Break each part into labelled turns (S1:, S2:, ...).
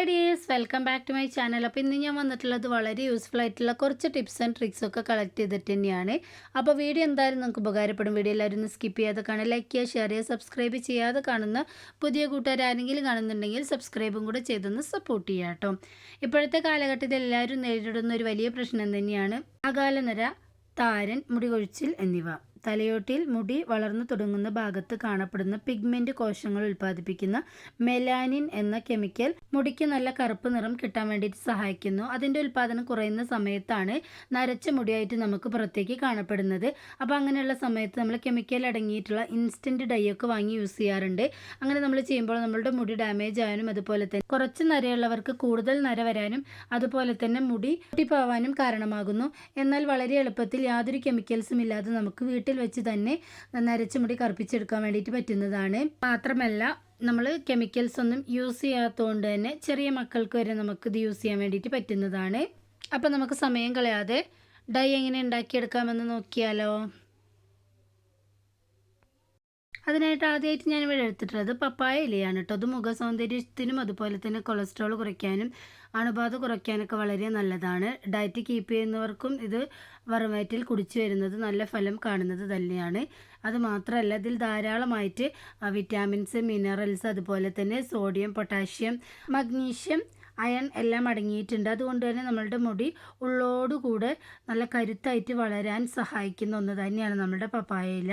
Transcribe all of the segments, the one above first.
S1: Hi dears welcome back to my channel. അപ്പോൾ ഇന്ന് ഞാൻ വന്നിട്ടുള്ളത് വളരെ യൂസ്ഫുൾ ആയിട്ടുള്ള കുറച്ച് ടിപ്സ് ആൻഡ് ട്രിക്സ് ഒക്കെ കളക്ട് ചെയ്തിട്ട് തന്നെയാണ്. അപ്പോൾ വീഡിയോ എന്തായാലും നിങ്ങൾക്ക് ഉപകാരപ്പെടും. വീഡിയോ എല്ലാവരും ഒന്ന് സ്കിപ്പ് ചെയ്യാതെ കാണുക ലൈക്ക് ചെയ്യുക ഷെയർ ചെയ്യുക സബ്സ്ക്രൈബ് ചെയ്യാതെ കാണുന്ന പുതിയ കൂട്ടുകാരാരെങ്കിലും കാണുന്നുണ്ടെങ്കിൽ സബ്സ്ക്രൈബും കൂടെ ചെയ്തൊന്ന് സപ്പോർട്ട് ചെയ്യുക കേട്ടോ. ഇപ്പോഴത്തെ കാലഘട്ടത്തിൽ എല്ലാവരും നേരിടുന്ന ഒരു വലിയ പ്രശ്നം തന്നെയാണ് അകാലനര താരൻ മുടികൊഴിച്ചിൽ എന്നിവ. തലയോട്ടിൽ മുടി വളർന്നു തുടങ്ങുന്ന ഭാഗത്ത് കാണപ്പെടുന്ന പിഗ്മെന്റ് കോശങ്ങൾ ഉൽപ്പാദിപ്പിക്കുന്ന മെലാനിൻ എന്ന കെമിക്കൽ മുടിക്ക് നല്ല കറുപ്പ് നിറം കിട്ടാൻ വേണ്ടിയിട്ട് സഹായിക്കുന്നു. അതിന്റെ ഉൽപ്പാദനം കുറയുന്ന സമയത്താണ് നരച്ച മുടിയായിട്ട് നമുക്ക് പുറത്തേക്ക് കാണപ്പെടുന്നത്. അപ്പോൾ അങ്ങനെയുള്ള സമയത്ത് നമ്മൾ കെമിക്കൽ അടങ്ങിയിട്ടുള്ള ഇൻസ്റ്റന്റ് ഡൈ ഒക്കെ വാങ്ങി യൂസ് ചെയ്യാറുണ്ട്. അങ്ങനെ നമ്മൾ ചെയ്യുമ്പോൾ നമ്മളുടെ മുടി ഡാമേജ് ആയാലും അതുപോലെ തന്നെ കുറച്ച് നരയുള്ളവർക്ക് കൂടുതൽ നര വരാനും അതുപോലെ തന്നെ മുടി പൊട്ടിപ്പോവാനും കാരണമാകുന്നു. എന്നാൽ വളരെ എളുപ്പത്തിൽ യാതൊരു കെമിക്കൽസും ഇല്ലാതെ നമുക്ക് വീട്ടിൽ വെച്ച് തന്നെ നരച്ച മുടി കറുപ്പിച്ചെടുക്കാൻ വേണ്ടിയിട്ട് പറ്റുന്നതാണ്. മാത്രമല്ല നമ്മൾ കെമിക്കൽസ് ഒന്നും യൂസ് ചെയ്യാത്തതുകൊണ്ട് തന്നെ ചെറിയ മക്കൾക്ക് വരെ നമുക്ക് ഇത് യൂസ് ചെയ്യാൻ വേണ്ടിയിട്ട് പറ്റുന്നതാണ്. അപ്പോൾ നമുക്ക് സമയം കളയാതെ ഡൈ എങ്ങനെ ഉണ്ടാക്കിയെടുക്കാമെന്ന് നോക്കിയാലോ? അതിനായിട്ട് ആദ്യമായിട്ട് ഞാൻ ഇവിടെ എടുത്തിട്ടുള്ളത് പപ്പായ ഇലയാണ് കേട്ടോ. അത് മുഖ സൗന്ദര്യത്തിനും അതുപോലെ തന്നെ കൊളസ്ട്രോൾ കുറയ്ക്കാനും അണുബാധ കുറയ്ക്കാനൊക്കെ വളരെ നല്ലതാണ്. ഡയറ്റ് കീപ്പ് ചെയ്യുന്നവർക്കും ഇത് വറവയറ്റിൽ കുടിച്ചു വരുന്നത് നല്ല ഫലം കാണുന്നത് തന്നെയാണ്. അത് മാത്രമല്ല ഇതിൽ ധാരാളമായിട്ട് വിറ്റാമിൻസ് മിനറൽസ് അതുപോലെ തന്നെ സോഡിയം പൊട്ടാഷ്യം മഗ്നീഷ്യം അയൺ എല്ലാം അടങ്ങിയിട്ടുണ്ട്. അതുകൊണ്ട് തന്നെ നമ്മളുടെ മുടി ഉള്ളോടുകൂടെ നല്ല കരുത്തായിട്ട് വളരാൻ സഹായിക്കുന്ന ഒന്ന് തന്നെയാണ് നമ്മുടെ പപ്പായ ഇല.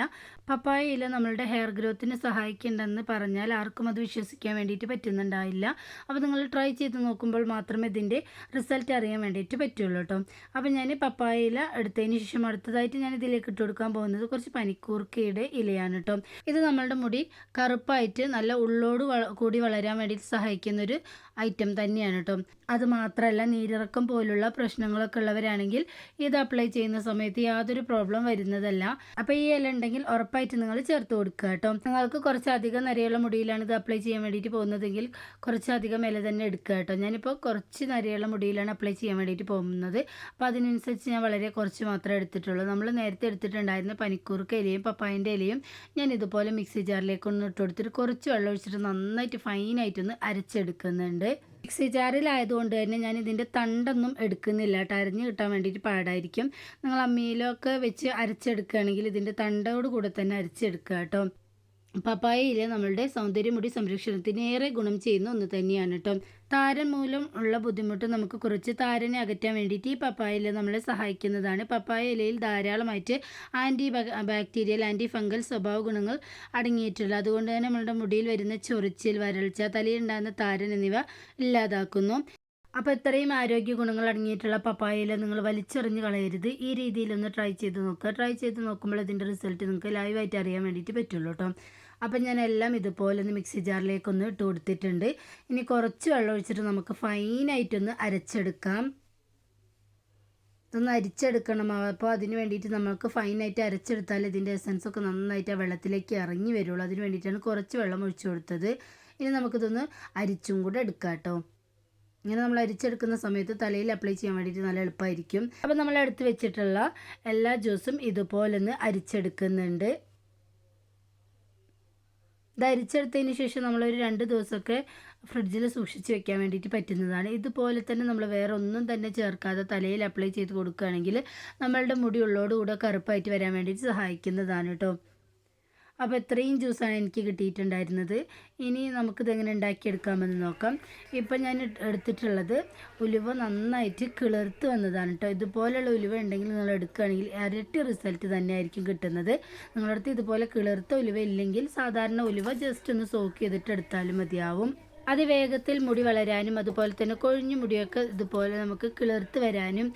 S1: പപ്പായ ഇല നമ്മളുടെ ഹെയർ ഗ്രോത്തിന് സഹായിക്കുന്നുണ്ടെന്ന് പറഞ്ഞാൽ ആർക്കും അത് വിശ്വസിക്കാൻ വേണ്ടിയിട്ട് പറ്റുന്നുണ്ടാവില്ല അപ്പോൾ നിങ്ങൾ ട്രൈ ചെയ്ത് നോക്കുമ്പോൾ മാത്രമേ ഇതിന്റെ റിസൾട്ട് അറിയാൻ വേണ്ടിയിട്ട് പറ്റുള്ളൂ കേട്ടോ അപ്പോൾ ഞാൻ പപ്പായ ഇല എടുത്തതിന് ശേഷം അടുത്തതായിട്ട് ഞാൻ ഇതിലേക്ക് ഇട്ട് കൊടുക്കാൻ പോകുന്നത് കുറച്ച് പനിക്കൂർക്കയുടെ ഇലയാണ് കേട്ടോ ഇത് നമ്മളുടെ മുടി കറുപ്പായിട്ട് നല്ല ഉള്ളോട് കൂടി വളരാൻ വേണ്ടിയിട്ട് സഹായിക്കുന്ന ഒരു ഐറ്റം തന്നെയാണ് കേട്ടോ അത് മാത്രമല്ല നീരിറക്കം പോലുള്ള പ്രശ്നങ്ങളൊക്കെ ഉള്ളവരാണെങ്കിൽ ഇത് അപ്ലൈ ചെയ്യുന്ന സമയത്ത് യാതൊരു പ്രോബ്ലം വരുന്നതല്ല. അപ്പോൾ ഈ ഇല ഉണ്ടെങ്കിൽ ഉറപ്പായിട്ട് നിങ്ങൾ ചേർത്ത് കൊടുക്കുക കേട്ടോ. നിങ്ങൾക്ക് കുറച്ചധികം നരയുള്ള മുടിയിലാണ് ഇത് അപ്ലൈ ചെയ്യാൻ വേണ്ടിയിട്ട് പോകുന്നതെങ്കിൽ കുറച്ചധികം ഇല തന്നെ എടുക്കുക കേട്ടോ. ഞാനിപ്പോൾ കുറച്ച് നരയുള്ള മുടിയിലാണ് അപ്ലൈ ചെയ്യാൻ വേണ്ടിയിട്ട് പോകുന്നത്. അപ്പോൾ അതിനനുസരിച്ച് ഞാൻ വളരെ കുറച്ച് മാത്രമേ എടുത്തിട്ടുള്ളൂ. നമ്മൾ നേരത്തെ എടുത്തിട്ടുണ്ടായിരുന്ന പനിക്കൂർക്ക ഇലയും പപ്പായന്റെ ഇലയും ഞാൻ ഇതുപോലെ മിക്സി ജാറിലേക്ക് ഒന്ന് ഇട്ട് കൊടുത്തിട്ട് കുറച്ച് വെള്ളം ഒഴിച്ചിട്ട് നന്നായിട്ട് ഫൈനായിട്ടൊന്ന് അരച്ചെടുക്കുന്നുണ്ട്. മിക്സി ജാറിലായതുകൊണ്ട് തന്നെ ഞാൻ ഇതിന്റെ തണ്ടൊന്നും എടുക്കുന്നില്ല. കേട്ടോ അരിഞ്ഞ് കിട്ടാൻ വേണ്ടിയിട്ട് പാടായിരിക്കും. നിങ്ങൾ അമ്മിയിലൊക്കെ വെച്ച് അരച്ചെടുക്കുകയാണെങ്കിൽ ഇതിന്റെ തണ്ടോട് കൂടെ തന്നെ അരച്ചെടുക്കുക കേട്ടോ. പപ്പായയിലെ നമ്മളുടെ സൗന്ദര്യമുടി സംരക്ഷണത്തിന് ഏറെ ഗുണം ചെയ്യുന്ന ഒന്ന് തന്നെയാണ് കേട്ടോ. താരൻ മൂലം ഉള്ള ബുദ്ധിമുട്ട് നമുക്ക് കുറച്ച് താരനെ അകറ്റാൻ വേണ്ടിയിട്ട് ഈ പപ്പായ ഇല നമ്മളെ സഹായിക്കുന്നതാണ്. പപ്പായ ഇലയിൽ ധാരാളമായിട്ട് ആന്റി ബാക്ടീരിയൽ ആന്റി ഫംഗൽ സ്വഭാവ ഗുണങ്ങൾ അടങ്ങിയിട്ടുള്ള അതുകൊണ്ട് തന്നെ നമ്മളുടെ മുടിയിൽ വരുന്ന ചൊറിച്ചിൽ വരൾച്ച തലയിലുണ്ടാകുന്ന താരൻ എന്നിവ ഇല്ലാതാക്കുന്നു. അപ്പോൾ ഇത്രയും ആരോഗ്യ ഗുണങ്ങൾ അടങ്ങിയിട്ടുള്ള പപ്പായയിൽ നിങ്ങൾ വലിച്ചെറിഞ്ഞ് കളയരുത്. ഈ രീതിയിലൊന്ന് ട്രൈ ചെയ്ത് നോക്കുക. ട്രൈ ചെയ്ത് നോക്കുമ്പോൾ ഇതിന്റെ റിസൾട്ട് നിങ്ങൾക്ക് ലൈവായിട്ട് അറിയാൻ വേണ്ടിയിട്ട് പറ്റുള്ളൂ കേട്ടോ. അപ്പം ഞാൻ എല്ലാം ഇതുപോലെ ഒന്ന് മിക്സി ജാറിലേക്കൊന്ന് ഇട്ട് കൊടുത്തിട്ടുണ്ട്. ഇനി കുറച്ച് വെള്ളം ഒഴിച്ചിട്ട് നമുക്ക് ഫൈനായിട്ടൊന്ന് അരച്ചെടുക്കാം. ഇതൊന്ന് അരിച്ചെടുക്കണം. അപ്പോൾ അതിന് വേണ്ടിയിട്ട് നമുക്ക് ഫൈനായിട്ട് അരച്ചെടുത്താൽ ഇതിന്റെ എസൻസ് ഒക്കെ നന്നായിട്ട് ആ വെള്ളത്തിലേക്ക് ഇറങ്ങി വരുള്ളൂ. അതിന് വേണ്ടിയിട്ടാണ് കുറച്ച് വെള്ളം ഒഴിച്ചു കൊടുത്തത്. ഇനി നമുക്കിതൊന്ന് അരിച്ചും കൂടെ എടുക്കാം കേട്ടോ. ഇങ്ങനെ നമ്മൾ അരിച്ചെടുക്കുന്ന സമയത്ത് തലയിൽ അപ്ലൈ ചെയ്യാൻ വേണ്ടിയിട്ട് നല്ല എളുപ്പമായിരിക്കും. അപ്പോൾ നമ്മൾ എടുത്ത് വെച്ചിട്ടുള്ള എല്ലാ ജ്യൂസും ഇതുപോലെ ഒന്ന് അരിച്ചെടുക്കുന്നുണ്ട്. ഇത് അരിച്ചെടുത്തതിന് ശേഷം നമ്മളൊരു രണ്ട് ദിവസമൊക്കെ ഫ്രിഡ്ജിൽ സൂക്ഷിച്ച് വെക്കാൻ വേണ്ടിയിട്ട് പറ്റുന്നതാണ്. ഇതുപോലെ തന്നെ നമ്മൾ വേറെ ഒന്നും തന്നെ ചേർക്കാതെ തലയിൽ അപ്ലൈ ചെയ്ത് കൊടുക്കുകയാണെങ്കിൽ നമ്മളുടെ മുടി ഉള്ളോടുകൂടെ കറുപ്പായിട്ട് വരാൻ വേണ്ടിയിട്ട് സഹായിക്കുന്നതാണ് കേട്ടോ. അപ്പോൾ ഇത്രയും ജ്യൂസാണ് എനിക്ക് കിട്ടിയിട്ടുണ്ടായിരുന്നത്. ഇനി നമുക്കിത് എങ്ങനെ ഉണ്ടാക്കിയെടുക്കാമെന്ന് നോക്കാം. ഇപ്പം ഞാൻ എടുത്തിട്ടുള്ളത് ഉലുവ നന്നായിട്ട് കിളിർത്ത് വന്നതാണ് കേട്ടോ ഇതുപോലെയുള്ള ഉലുവ ഉണ്ടെങ്കിൽ നിങ്ങൾ എടുക്കുകയാണെങ്കിൽ ഇരട്ടി റിസൾട്ട് തന്നെയായിരിക്കും കിട്ടുന്നത്. നിങ്ങളടുത്ത് ഇതുപോലെ കിളിർത്ത ഉലുവ ഇല്ലെങ്കിൽ സാധാരണ ഉലുവ ജസ്റ്റ് ഒന്ന് സോക്ക് ചെയ്തിട്ട് എടുത്താലും മതിയാവും. അതിവേഗത്തിൽ മുടി വളരാനും അതുപോലെ തന്നെ കൊഴിഞ്ഞ മുടിയൊക്കെ ഇതുപോലെ നമുക്ക് കിളിർത്ത് വരാനും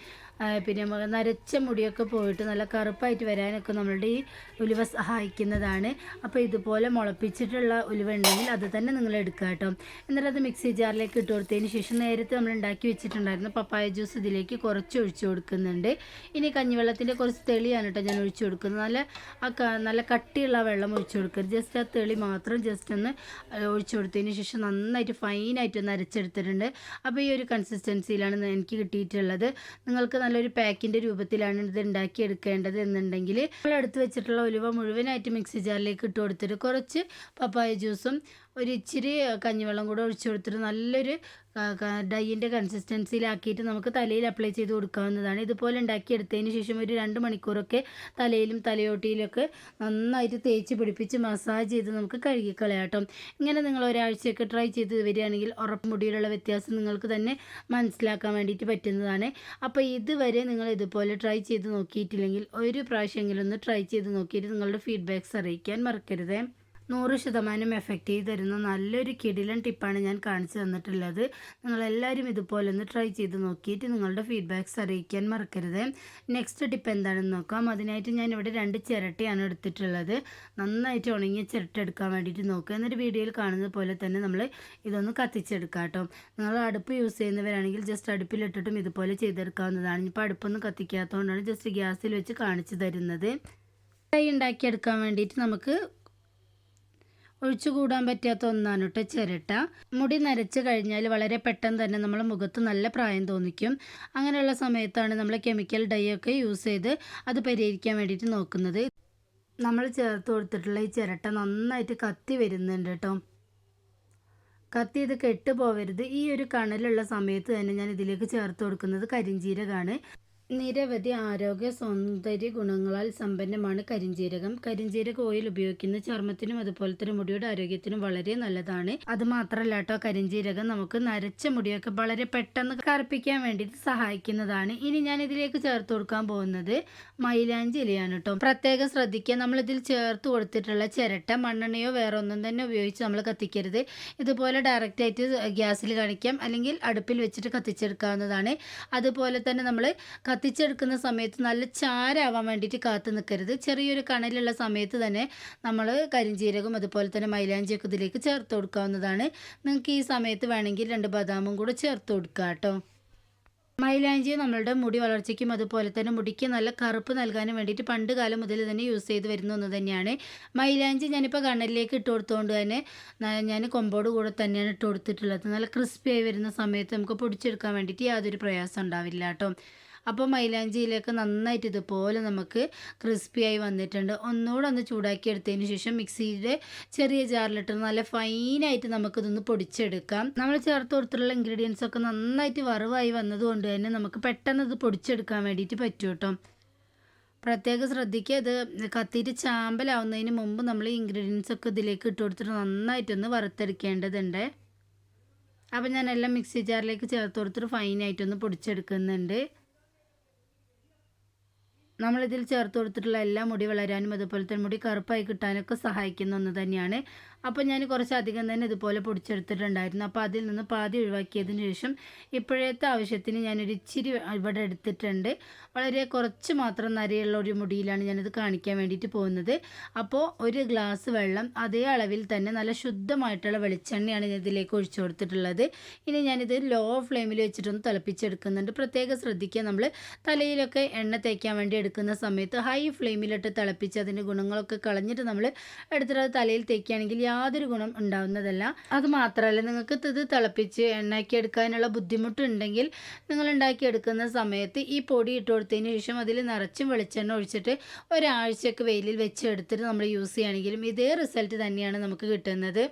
S1: പിന്നെ നമുക്ക് നരച്ച മുടിയൊക്കെ പോയിട്ട് നല്ല കറുപ്പായിട്ട് വരാനൊക്കെ നമ്മളുടെ ഈ ഉലുവ സഹായിക്കുന്നതാണ്. അപ്പോൾ ഇതുപോലെ മുളപ്പിച്ചിട്ടുള്ള ഉലുവ ഉണ്ടെങ്കിൽ അത് തന്നെ നിങ്ങൾ എടുക്കുക കേട്ടോ. എന്നിട്ട് അത് മിക്സി ജാറിലേക്ക് ഇട്ട് കൊടുത്തതിന് ശേഷം നേരത്തെ നമ്മൾ ഉണ്ടാക്കി വെച്ചിട്ടുണ്ടായിരുന്ന പപ്പായ ജ്യൂസ് ഇതിലേക്ക് കുറച്ച് ഒഴിച്ചു കൊടുക്കുന്നുണ്ട്. ഇനി കഞ്ഞിവെള്ളത്തിന്റെ കുറച്ച് തെളിയാണ് കേട്ടോ ഞാൻ ഒഴിച്ചു കൊടുക്കുന്നത്. നല്ല ആ നല്ല കട്ടിയുള്ള വെള്ളം ഒഴിച്ചു കൊടുക്കരുത്. ജസ്റ്റ് ആ തെളി മാത്രം ജസ്റ്റ് ഒന്ന് ഒഴിച്ചു കൊടുത്തതിന് ശേഷം നന്നായിട്ട് ഫൈനായിട്ട് ഒന്ന് അരച്ചെടുത്തിട്ടുണ്ട് അപ്പോൾ ഈ ഒരു കൺസിസ്റ്റൻസിയിലാണ് എനിക്ക് കിട്ടിയിട്ടുള്ളത്. നിങ്ങൾക്ക് നല്ലൊരു പാക്കിന്റെ രൂപത്തിലാണ് ഇത് ഉണ്ടാക്കി എടുക്കേണ്ടത് എന്നുണ്ടെങ്കിൽ നമ്മൾ എടുത്ത് വെച്ചിട്ടുള്ള ഉലുവ മുഴുവനായിട്ട് മിക്സി ജാറിലേക്ക് ഇട്ട് കൊടുത്തിട്ട് കുറച്ച് പപ്പായ ജ്യൂസും ഒരു ഇച്ചിരി കഞ്ഞിവെള്ളം കൂടെ ഒഴിച്ചു കൊടുത്തിട്ട് നല്ലൊരു ഡൈയിന്റെ കൺസിസ്റ്റൻസിയിലാക്കിയിട്ട് നമുക്ക് തലയിൽ അപ്ലൈ ചെയ്ത് കൊടുക്കാവുന്നതാണ്. ഇതുപോലെ ഉണ്ടാക്കിയെടുത്തതിന് ശേഷം ഒരു രണ്ട് മണിക്കൂറൊക്കെ തലയിലും തലയോട്ടിയിലൊക്കെ നന്നായിട്ട് തേച്ച് പിടിപ്പിച്ച് മസാജ് ചെയ്ത് നമുക്ക് കഴുകിക്കളയാട്ടോ ഇങ്ങനെ നിങ്ങൾ ഒരാഴ്ചയൊക്കെ ട്രൈ ചെയ്ത് വരികയാണെങ്കിൽ ഉറപ്പ് മുടിയിലുള്ള വ്യത്യാസം നിങ്ങൾക്ക് തന്നെ മനസ്സിലാക്കാൻ വേണ്ടിയിട്ട് പറ്റുന്നതാണ്. അപ്പോൾ ഇതുവരെ നിങ്ങൾ ഇതുപോലെ ട്രൈ ചെയ്ത് നോക്കിയിട്ടില്ലെങ്കിൽ ഒരു പ്രാവശ്യമെങ്കിലും ഒന്ന് ട്രൈ ചെയ്ത് നോക്കിയിട്ട് നിങ്ങളുടെ ഫീഡ്ബാക്ക്സ് അറിയിക്കാൻ മറക്കരുത്. നൂറ് ശതമാനം എഫക്റ്റീവ് തരുന്ന നല്ലൊരു കിടിലൻ ടിപ്പാണ് ഞാൻ കാണിച്ചു തന്നിട്ടുള്ളത്. നിങ്ങളെല്ലാവരും ഇതുപോലെ ഒന്ന് ട്രൈ ചെയ്ത് നോക്കിയിട്ട് നിങ്ങളുടെ ഫീഡ്ബാക്ക്സ് അറിയിക്കാൻ മറക്കരുത്. നെക്സ്റ്റ് ടിപ്പ് എന്താണെന്ന് നോക്കാം. അതിനായിട്ട് ഞാൻ ഇവിടെ രണ്ട് ചിരട്ടയാണ് എടുത്തിട്ടുള്ളത്. നന്നായിട്ട് ഉണങ്ങിയ ചിരട്ട എടുക്കാൻ വേണ്ടിയിട്ട് നോക്കുക. എന്നൊരു വീഡിയോയിൽ കാണുന്നത് പോലെ തന്നെ നമ്മൾ ഇതൊന്ന് കത്തിച്ചെടുക്കാം കേട്ടോ. നിങ്ങൾ അടുപ്പ് യൂസ് ചെയ്യുന്നവരാണെങ്കിൽ ജസ്റ്റ് അടുപ്പിലിട്ടിട്ടും ഇതുപോലെ ചെയ്തെടുക്കാവുന്നതാണ്. ഇപ്പോൾ അടുപ്പൊന്നും കത്തിക്കാത്തതുകൊണ്ടാണ് ജസ്റ്റ് ഗ്യാസിൽ വെച്ച് കാണിച്ചു തരുന്നത്. ഉണ്ടാക്കിയെടുക്കാൻ വേണ്ടിയിട്ട് നമുക്ക് ഒഴിച്ചുകൂടാൻ പറ്റാത്ത ഒന്നാണ് കേട്ടോ ചിരട്ട. മുടി നരച്ച് കഴിഞ്ഞാൽ വളരെ പെട്ടെന്ന് തന്നെ നമ്മളെ മുഖത്ത് നല്ല പ്രായം തോന്നിക്കും. അങ്ങനെയുള്ള സമയത്താണ് നമ്മൾ കെമിക്കൽ ഡൈ ഒക്കെ യൂസ് ചെയ്ത് അത് പരിഹരിക്കാൻ വേണ്ടിയിട്ട് നോക്കുന്നത്. നമ്മൾ ചേർത്ത് കൊടുത്തിട്ടുള്ള ഈ ചിരട്ട നന്നായിട്ട് കത്തി വരുന്നുണ്ട് കേട്ടോ കത്തി ഇത് കെട്ടുപോവരുത്. ഈ ഒരു കണലുള്ള സമയത്ത് തന്നെ ഞാൻ ഇതിലേക്ക് ചേർത്ത് കൊടുക്കുന്നത് കരിഞ്ചീരകമാണ് നിരവധി ആരോഗ്യ സൗന്ദര്യ ഗുണങ്ങളാൽ സമ്പന്നമാണ് കരിഞ്ജീരകം കരിഞ്ജീരക ഓയിൽ ഉപയോഗിക്കുന്ന ചർമ്മത്തിനും അതുപോലെ തന്നെ മുടിയുടെ ആരോഗ്യത്തിനും വളരെ നല്ലതാണ്. അത് മാത്രമല്ല കേട്ടോ നമുക്ക് നരച്ച മുടിയൊക്കെ വളരെ പെട്ടെന്ന് കറുപ്പിക്കാൻ വേണ്ടിയിട്ട് സഹായിക്കുന്നതാണ്. ഇനി ഞാൻ ഇതിലേക്ക് ചേർത്ത് കൊടുക്കാൻ പോകുന്നത് മൈലാഞ്ചി ഇലയാണ് കേട്ടോ. പ്രത്യേകം ശ്രദ്ധിക്കുക നമ്മൾ ഇതിൽ ചേർത്ത് കൊടുത്തിട്ടുള്ള ചിരട്ട മണ്ണെണ്ണയോ വേറെ ഒന്നും തന്നെ ഉപയോഗിച്ച് നമ്മൾ കത്തിക്കരുത്. ഇതുപോലെ ഡയറക്റ്റ് ആയിട്ട് ഗ്യാസിൽ കാണിക്കാം അല്ലെങ്കിൽ അടുപ്പിൽ വെച്ചിട്ട് കത്തിച്ചെടുക്കാവുന്നതാണ്. അതുപോലെ തന്നെ നമ്മൾ കത്തിച്ചെടുക്കുന്ന സമയത്ത് നല്ല ചാരാവാൻ വേണ്ടിയിട്ട് കാത്തു നിൽക്കരുത് ചെറിയൊരു കണലുള്ള സമയത്ത് തന്നെ നമ്മൾ കരിഞ്ചീരകം അതുപോലെ തന്നെ മൈലാഞ്ചിയൊക്കെ ഇതിലേക്ക് ചേർത്ത് കൊടുക്കാവുന്നതാണ്. നിങ്ങൾക്ക് ഈ സമയത്ത് വേണമെങ്കിൽ രണ്ട് ബദാമും കൂടെ ചേർത്ത് കൊടുക്കുക കേട്ടോ മൈലാഞ്ചി നമ്മളുടെ മുടി വളർച്ചയ്ക്കും അതുപോലെ തന്നെ മുടിക്ക് നല്ല കറുപ്പ് നൽകാനും വേണ്ടിയിട്ട് പണ്ട് കാലം മുതൽ തന്നെ യൂസ് ചെയ്ത് വരുന്ന ഒന്ന് തന്നെയാണ്. മൈലാഞ്ചി ഞാനിപ്പോൾ കണ്ണലിലേക്ക് ഇട്ട് കൊടുത്തുകൊണ്ട് തന്നെ ഞാൻ കൊമ്പോട് കൂടെ തന്നെയാണ് ഇട്ട് കൊടുത്തിട്ടുള്ളത്. നല്ല ക്രിസ്പി ആയി വരുന്ന സമയത്ത് നമുക്ക് പൊടിച്ചെടുക്കാൻ വേണ്ടിയിട്ട് യാതൊരു പ്രയാസം ഉണ്ടാവില്ല കേട്ടോ അപ്പോൾ മൈലാഞ്ചിയിലേക്ക് നന്നായിട്ട് ഇതുപോലെ നമുക്ക് ക്രിസ്പിയായി വന്നിട്ടുണ്ട്. ഒന്നുകൂടെ ഒന്ന് ചൂടാക്കി എടുത്തതിന് ശേഷം മിക്സിയുടെ ചെറിയ ജാറിലിട്ട് നല്ല ഫൈനായിട്ട് നമുക്കിതൊന്ന് പൊടിച്ചെടുക്കാം. നമ്മൾ ചേർത്ത് കൊടുത്തിട്ടുള്ള ഇൻഗ്രീഡിയൻസ് ഒക്കെ നന്നായിട്ട് വറവായി വന്നതുകൊണ്ട് തന്നെ നമുക്ക് പെട്ടെന്ന് ഇത് പൊടിച്ചെടുക്കാൻ വേണ്ടിയിട്ട് പറ്റും കേട്ടോ പ്രത്യേകം ശ്രദ്ധിക്കുക ഇത് കത്തിയിട്ട് ചാമ്പലാവുന്നതിന് മുമ്പ് നമ്മൾ ഇൻഗ്രീഡിയൻസ് ഒക്കെ ഇതിലേക്ക് ഇട്ട് കൊടുത്തിട്ട് നന്നായിട്ടൊന്ന് വറുത്തെടുക്കേണ്ടതുണ്ട്. അപ്പം ഞാൻ എല്ലാം മിക്സി ജാറിലേക്ക് ചേർത്ത് കൊടുത്തിട്ട് ഫൈനായിട്ടൊന്ന് പൊടിച്ചെടുക്കുന്നുണ്ട്. നമ്മളിതിൽ ചേർത്ത് കൊടുത്തിട്ടുള്ള എല്ലാ മുടി വളരാനും അതുപോലെ തന്നെ മുടി കറുപ്പായി കിട്ടാനൊക്കെ സഹായിക്കുന്ന ഒന്ന് തന്നെയാണ്. അപ്പോൾ ഞാൻ കുറച്ചധികം തന്നെ ഇതുപോലെ പൊടിച്ചെടുത്തിട്ടുണ്ടായിരുന്നു. അപ്പോൾ അതിൽ നിന്ന് പാതി ഒഴിവാക്കിയതിന് ശേഷം ഇപ്പോഴത്തെ ആവശ്യത്തിന് ഞാനൊരു ഇച്ചിരി ഇവിടെ എടുത്തിട്ടുണ്ട്. വളരെ കുറച്ച് മാത്രം നരയുള്ള ഒരു മുടിയിലാണ് ഞാനിത് കാണിക്കാൻ വേണ്ടിയിട്ട് പോകുന്നത്. അപ്പോൾ ഒരു ഗ്ലാസ് വെള്ളം അതേ അളവിൽ തന്നെ നല്ല ശുദ്ധമായിട്ടുള്ള വെളിച്ചെണ്ണയാണ് ഞാൻ ഇതിലേക്ക് ഒഴിച്ചു കൊടുത്തിട്ടുള്ളത്. ഇനി ഞാനിത് ലോ ഫ്ലെയിമിൽ വെച്ചിട്ടൊന്ന് തിളപ്പിച്ചെടുക്കുന്നുണ്ട്. പ്രത്യേകം ശ്രദ്ധിക്കുക നമ്മൾ തലയിലൊക്കെ എണ്ണ തേക്കാൻ വേണ്ടി എടുക്കുന്ന സമയത്ത് ഹൈ ഫ്ലെയിമിലിട്ട് തിളപ്പിച്ച് അതിന്റെ ഗുണങ്ങളൊക്കെ കളഞ്ഞിട്ട് നമ്മൾ എടുത്തിട്ട് തലയിൽ തേക്കുകയാണെങ്കിൽ യാതൊരു ഗുണം ഉണ്ടാവുന്നതല്ല. അത് മാത്രമല്ല നിങ്ങൾക്ക് ഇത് തിളപ്പിച്ച് എണ്ണാക്കി എടുക്കാനുള്ള ബുദ്ധിമുട്ടുണ്ടെങ്കിൽ നിങ്ങൾ ഉണ്ടാക്കിയെടുക്കുന്ന സമയത്ത് ഈ പൊടി ഇട്ട് കൊടുത്തതിന് ശേഷം അതിൽ നിറച്ചും വെളിച്ചെണ്ണ ഒഴിച്ചിട്ട് ഒരാഴ്ചയൊക്കെ വെയിലിൽ വെച്ച് എടുത്തിട്ട് നമ്മൾ യൂസ് ചെയ്യുകയാണെങ്കിലും ഇതേ റിസൾട്ട് തന്നെയാണ് നമുക്ക് കിട്ടുന്നത്.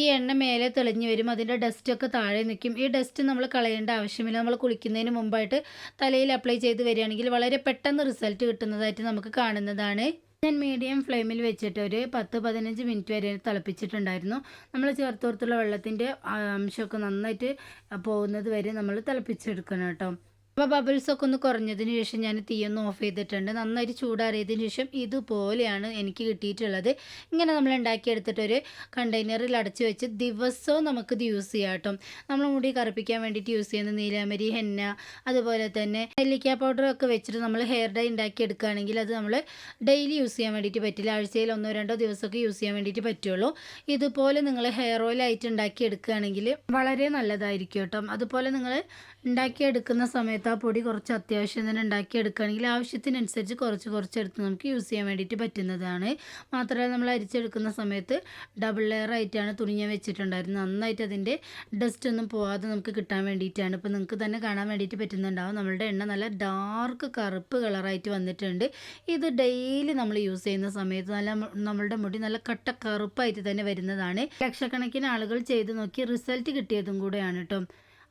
S1: ഈ എണ്ണ മേലെ തെളിഞ്ഞു വരും അതിന്റെ ഡസ്റ്റൊക്കെ താഴെ നിൽക്കും. ഈ ഡസ്റ്റ് നമ്മൾ കളയേണ്ട ആവശ്യമില്ല. നമ്മൾ കുളിക്കുന്നതിന് മുമ്പായിട്ട് തലയിൽ അപ്ലൈ ചെയ്ത് വരികയാണെങ്കിൽ വളരെ പെട്ടെന്ന് റിസൾട്ട് കിട്ടുന്നതായിട്ട് നമുക്ക് കാണുന്നതാണ്. ഞാൻ മീഡിയം ഫ്ലെയിമിൽ വെച്ചിട്ട് ഒരു പത്ത് പതിനഞ്ച് മിനിറ്റ് വരെ തിളപ്പിച്ചിട്ടുണ്ടായിരുന്നു. നമ്മൾ ചേർത്ത് ചേർത്തോർത്തുള്ള വെള്ളത്തിന്റെ അംശമൊക്കെ നന്നായിട്ട് പോകുന്നത് വരെ നമ്മൾ തിളപ്പിച്ചെടുക്കണം കേട്ടോ. അപ്പോൾ ബബിൾസൊക്കെ ഒന്ന് കുറഞ്ഞതിന് ശേഷം ഞാൻ തീയൊന്ന് ഓഫ് ചെയ്തിട്ടുണ്ട്. നന്നായിട്ട് ചൂടാറിയതിന് ശേഷം ഇതുപോലെയാണ് എനിക്ക് കിട്ടിയിട്ടുള്ളത്. ഇങ്ങനെ നമ്മൾ ഉണ്ടാക്കിയെടുത്തിട്ടൊരു കണ്ടെയ്നറിൽ അടച്ച് വെച്ച് ദിവസവും നമുക്കിത് യൂസ് ചെയ്യാം കേട്ടോ. നമ്മൾ മുടി കറുപ്പിക്കാൻ വേണ്ടിയിട്ട് യൂസ് ചെയ്യുന്ന നീലാമരി ഹെന്ന അതുപോലെ തന്നെ നെല്ലിക്ക പൗഡറൊക്കെ വെച്ചിട്ട് നമ്മൾ ഹെയർ ഡൈ ഉണ്ടാക്കി എടുക്കുകയാണെങ്കിൽ അത് നമ്മൾ ഡെയിലി യൂസ് ചെയ്യാൻ വേണ്ടിയിട്ട് പറ്റില്ല. ആഴ്ചയിൽ ഒന്നോ രണ്ടോ ദിവസമൊക്കെ യൂസ് ചെയ്യാൻ വേണ്ടിയിട്ട് പറ്റുള്ളൂ. ഇതുപോലെ നിങ്ങൾ ഹെയർ ഓയിലായിട്ട് ഉണ്ടാക്കി എടുക്കുകയാണെങ്കിൽ വളരെ നല്ലതായിരിക്കും കേട്ടോ. അതുപോലെ നിങ്ങൾ ഉണ്ടാക്കിയെടുക്കുന്ന സമയത്ത് പൊടി കുറച്ച് അത്യാവശ്യം തന്നെ ഉണ്ടാക്കി എടുക്കുകയാണെങ്കിൽ ആവശ്യത്തിനനുസരിച്ച് കുറച്ച് കുറച്ച് എടുത്ത് നമുക്ക് യൂസ് ചെയ്യാൻ വേണ്ടിയിട്ട് പറ്റുന്നതാണ്. മാത്രമല്ല നമ്മൾ അരിച്ചെടുക്കുന്ന സമയത്ത് ഡബിൾ ലെയർ ആയിട്ടാണ് തുണി ഞാൻ വെച്ചിട്ടുണ്ടായിരുന്നത്. നന്നായിട്ട് അതിന്റെ ഡസ്റ്റ് ഒന്നും പോവാതെ നമുക്ക് കിട്ടാൻ വേണ്ടിയിട്ടാണ്. ഇപ്പോൾ നിങ്ങൾക്ക് തന്നെ കാണാൻ വേണ്ടിയിട്ട് പറ്റുന്നുണ്ടാവും. നമ്മളുടെ എണ്ണ നല്ല ഡാർക്ക് കറുപ്പ് കളറായിട്ട് വന്നിട്ടുണ്ട്. ഇത് ഡെയിലി നമ്മൾ യൂസ് ചെയ്യുന്ന സമയത്ത് നല്ല നമ്മളുടെ മുടി നല്ല കട്ട കറുപ്പായിട്ട് തന്നെ വരുന്നതാണ്. ലക്ഷക്കണക്കിന് ആളുകൾ ചെയ്ത് നോക്കി റിസൾട്ട് കിട്ടിയതും കൂടെയാണ് കേട്ടോ.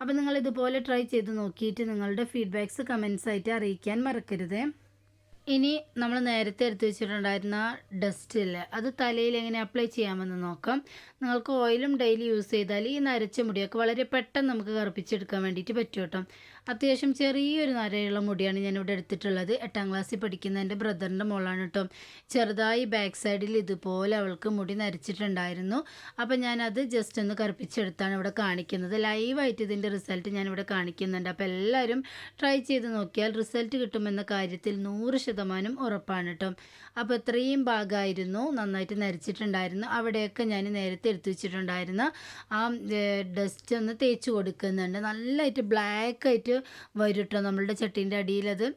S1: അപ്പോൾ നിങ്ങൾ ഇതുപോലെ ട്രൈ ചെയ്ത് നോക്കിയിട്ട് നിങ്ങളുടെ ഫീഡ്ബാക്ക്സ് കമൻസ് ആയിട്ട് അറിയിക്കാൻ മറക്കരുത്. ഇനി നമ്മൾ നേരത്തെ എടുത്തു വെച്ചിട്ടുണ്ടായിരുന്ന ഡസ്റ്റ് ഇല്ലേ അത് തലയിൽ എങ്ങനെ അപ്ലൈ ചെയ്യാമെന്ന് നോക്കാം. നിങ്ങൾക്ക് ഓയിലും ഡെയിലി യൂസ് ചെയ്താൽ ഈ നരച്ച മുടിയൊക്കെ വളരെ പെട്ടെന്ന് നമുക്ക് കറുപ്പിച്ചെടുക്കാൻ വേണ്ടിയിട്ട് പറ്റും കേട്ടോ. അത്യാവശ്യം ചെറിയൊരു നരയുള്ള മുടിയാണ് ഞാനിവിടെ എടുത്തിട്ടുള്ളത്. എട്ടാം ക്ലാസ്സിൽ പഠിക്കുന്ന എന്റെ ബ്രദറിന്റെ മോളാണ് കേട്ടോ. ചെറുതായി ബാക്ക് സൈഡിൽ ഇതുപോലെ അവൾക്ക് മുടി നരച്ചിട്ടുണ്ടായിരുന്നു. അപ്പം ഞാനത് ജസ്റ്റ് ഒന്ന് കറുപ്പിച്ചെടുത്താണ് ഇവിടെ കാണിക്കുന്നത്. ലൈവായിട്ട് ഇതിന്റെ റിസൾട്ട് ഞാനിവിടെ കാണിക്കുന്നുണ്ട്. അപ്പോൾ എല്ലാവരും ട്രൈ ചെയ്ത് നോക്കിയാൽ റിസൾട്ട് കിട്ടുമെന്ന കാര്യത്തിൽ നൂറ് ശതമാനം ഉറപ്പാണ് കേട്ടോ. അപ്പോൾ ഇത്രയും ഭാഗമായിരുന്നു. നന്നായിട്ട് നരച്ചിട്ടുണ്ടായിരുന്നു. അവിടെയൊക്കെ ഞാൻ നേരത്തെ എടുത്തു വെച്ചിട്ടുണ്ടായിരുന്ന. ആ ഡസ്റ്റ് ഒന്ന് തേച്ച് കൊടുക്കുന്നുണ്ട്. നല്ലതായിട്ട് ബ്ലാക്ക് ആയിട്ട് വരും നമ്മളുടെ ചട്ടീന്റെ അടിയിലത്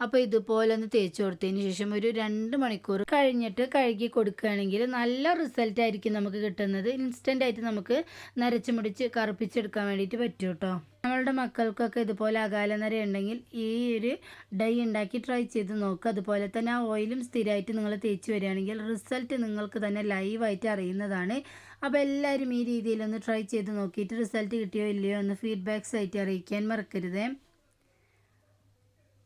S1: അപ്പോൾ ഇതുപോലെ ഒന്ന് തേച്ച് കൊടുത്തതിന് ശേഷം ഒരു രണ്ട് മണിക്കൂർ കഴിഞ്ഞിട്ട് കഴുകി കൊടുക്കുകയാണെങ്കിൽ നല്ല റിസൾട്ട് ആയിരിക്കും നമുക്ക് കിട്ടുന്നത്. ഇൻസ്റ്റന്റ് ആയിട്ട് നമുക്ക് നരച്ച് മുടിച്ച് കറുപ്പിച്ചെടുക്കാൻ വേണ്ടിയിട്ട് പറ്റും കേട്ടോ. നമ്മളുടെ മക്കൾക്കൊക്കെ ഇതുപോലെ അകാല നര ഉണ്ടെങ്കിൽ ഈ ഒരു ഡൈ ഉണ്ടാക്കി ട്രൈ ചെയ്ത് നോക്കുക അതുപോലെ തന്നെ ആ ഓയിലും സ്ഥിരമായിട്ട് നിങ്ങൾ തേച്ച് വരികയാണെങ്കിൽ റിസൾട്ട് നിങ്ങൾക്ക് തന്നെ ലൈവായിട്ട് അറിയുന്നതാണ്. അപ്പോൾ എല്ലാവരും ഈ രീതിയിലൊന്ന് ട്രൈ ചെയ്ത് നോക്കിയിട്ട് റിസൾട്ട് കിട്ടിയോ ഇല്ലയോ എന്ന് ഫീഡ്ബാക്സ് ആയിട്ട് അറിയിക്കാൻ മറക്കരുത്.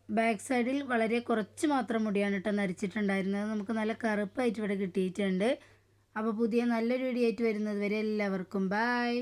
S1: ബാക്ക് സൈഡിൽ വളരെ കുറച്ച് മാത്രം മുടിയാണ് കേട്ടോ നരച്ചിട്ടുണ്ടായിരുന്നത്. നമുക്ക് നല്ല കറുപ്പായിട്ട് ഇവിടെ കിട്ടിയിട്ടുണ്ട്. അപ്പോൾ പുതിയ നല്ലൊരു വീഡിയോ ആയിട്ട് വരുന്നത് വരെ എല്ലാവർക്കും ബായ്